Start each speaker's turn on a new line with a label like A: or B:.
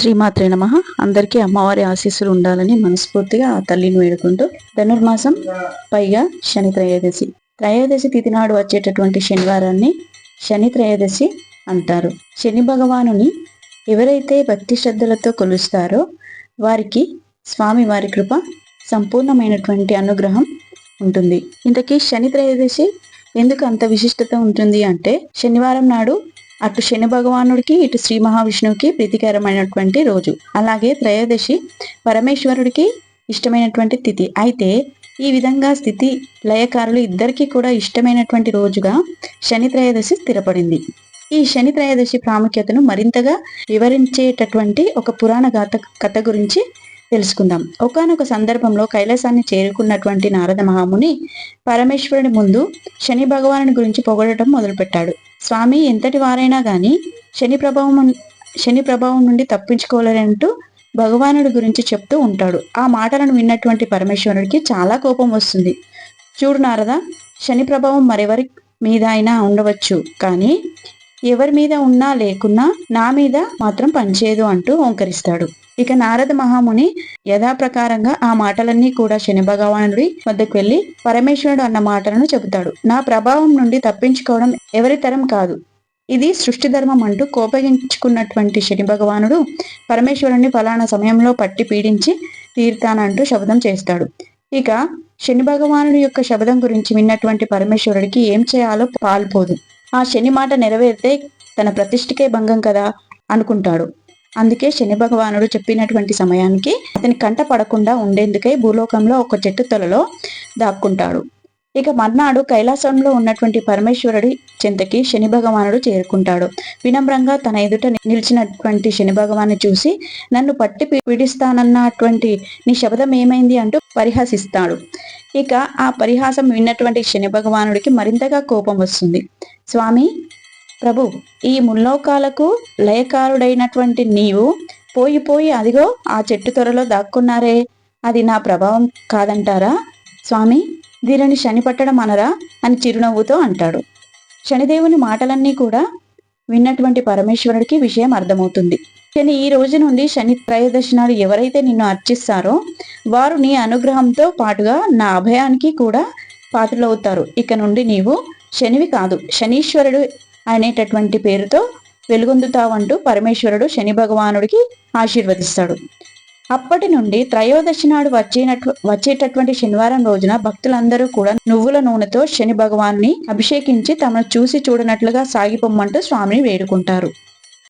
A: శ్రీమాత్రే నమ. అందరికీ అమ్మవారి ఆశీస్సులు ఉండాలని మనస్ఫూర్తిగా ఆ తల్లిని వేడుకుంటూ ధనుర్మాసం పైగా శని త్రయోదశి. త్రయోదశి తిథి నాడు వచ్చేటటువంటి శనివారాన్ని శని త్రయోదశి అంటారు. శని భగవానుని ఎవరైతే భక్తి శ్రద్ధలతో కొలుస్తారో వారికి స్వామి వారి కృప సంపూర్ణమైనటువంటి అనుగ్రహం ఉంటుంది. ఇంతకీ శని త్రయోదశి ఎందుకు అంత విశిష్టత ఉంటుంది అంటే శనివారం నాడు అటు శని భగవానుడికి ఇటు శ్రీ మహావిష్ణువుకి ప్రీతికరమైనటువంటి రోజు. అలాగే త్రయోదశి పరమేశ్వరుడికి ఇష్టమైనటువంటి తిథి. అయితే ఈ విధంగా స్థితి లయకారులు ఇద్దరికీ కూడా ఇష్టమైనటువంటి రోజుగా శని త్రయోదశి స్థిరపడింది. ఈ శని త్రయోదశి ప్రాముఖ్యతను మరింతగా వివరించేటటువంటి ఒక పురాణ గాథ కథ గురించి తెలుసుకుందాం. ఒకనొక సందర్భంలో కైలాసాన్ని చేరుకున్నటువంటి నారద మహాముని పరమేశ్వరుని ముందు శని భగవానుని గురించి పొగడటం మొదలుపెట్టాడు. స్వామి ఎంతటి వారైనా గాని శని ప్రభావం శని ప్రభావం నుండి తప్పించుకోలేరంటూ భగవానుడి గురించి చెప్తూ ఉంటాడు. ఆ మాటలను విన్నటువంటి పరమేశ్వరుడికి చాలా కోపం వస్తుంది. చూడు నారద శని ప్రభావం మరెవరి మీద అయినా ఉండవచ్చు. కానీ ఎవరి మీద ఉన్నా లేకున్నా నా మీద మాత్రం పనిచేయదు అంటూ ఓంకరిస్తాడు. ఇక నారద మహాముని యథాప్రకారంగా ఆ మాటలన్నీ కూడా శని భగవానుడి వద్దకు వెళ్ళి పరమేశ్వరుడు అన్న మాటలను చెబుతాడు. నా ప్రభావం నుండి తప్పించుకోవడం ఎవరి తరం కాదు. ఇది సృష్టి ధర్మం అంటూ కోపగించుకున్నటువంటి శని భగవానుడు పరమేశ్వరుణ్ణి ఫలానా సమయంలో పట్టి పీడించి తీర్తానంటూ శబ్దం చేస్తాడు. ఇక శని భగవానుడి యొక్క శబ్దం గురించి విన్నటువంటి పరమేశ్వరుడికి ఏం చేయాలో పాల్పోదు. ఆ శని మాట నెరవేరితే తన ప్రతిష్ఠకే భంగం కదా అనుకుంటాడు. అందుకే శని భగవానుడు చెప్పినటువంటి సమయానికి అతని కంట పడకుండా ఉండేందుకై భూలోకంలో ఒక చెట్టు తొలలో దాక్కుంటాడు. ఇక మర్నాడు కైలాసంలో ఉన్నటువంటి పరమేశ్వరుడి చింతకి శని భగవానుడు చేరుకుంటాడు. వినమ్రంగా తన ఎదుట నిలిచినటువంటి శని భగవాన్ని చూసి నన్ను పట్టి పీడిస్తానన్నటువంటి నీ శబ్దం ఏమైంది? అంటూ పరిహసిస్తాడు. ఇక ఆ పరిహాసం విన్నటువంటి శని భగవానుడికి మరింతగా కోపం వస్తుంది. స్వామి ప్రభు ఈ ముల్లోకాలకు లయకారుడైనటువంటి నీవు పోయి పోయి అదిగో ఆ చెట్టు త్వరలో దాక్కున్నారే. అది నా ప్రభావం కాదంటారా? స్వామి దీనిని శని పట్టడం అనరా అని చిరునవ్వుతో అంటాడు. శనిదేవుని మాటలన్నీ కూడా విన్నటువంటి పరమేశ్వరుడికి విషయం అర్థమవుతుంది. కానీ ఈ రోజు నుండి శని త్రయోదశి నాడు ఎవరైతే నిన్ను అర్చిస్తారో వారు నీ అనుగ్రహంతో పాటుగా నా అభయానికి కూడా పాత్రలవుతారు. ఇక నుండి నీవు శనివి కాదు శనీశ్వరుడు అనేటటువంటి పేరుతో వెలుగొందుతావంటూ పరమేశ్వరుడు శని భగవానుడికి ఆశీర్వదిస్తాడు. అప్పటి నుండి త్రయోదశి నాడు వచ్చినట్టు వచ్చేటటువంటి శనివారం రోజున భక్తులందరూ కూడా నువ్వుల నూనెతో శని భగవాన్ని అభిషేకించి తమను చూసి చూడనట్లుగా సాగిపోమ్మంటూ స్వామిని వేడుకుంటారు.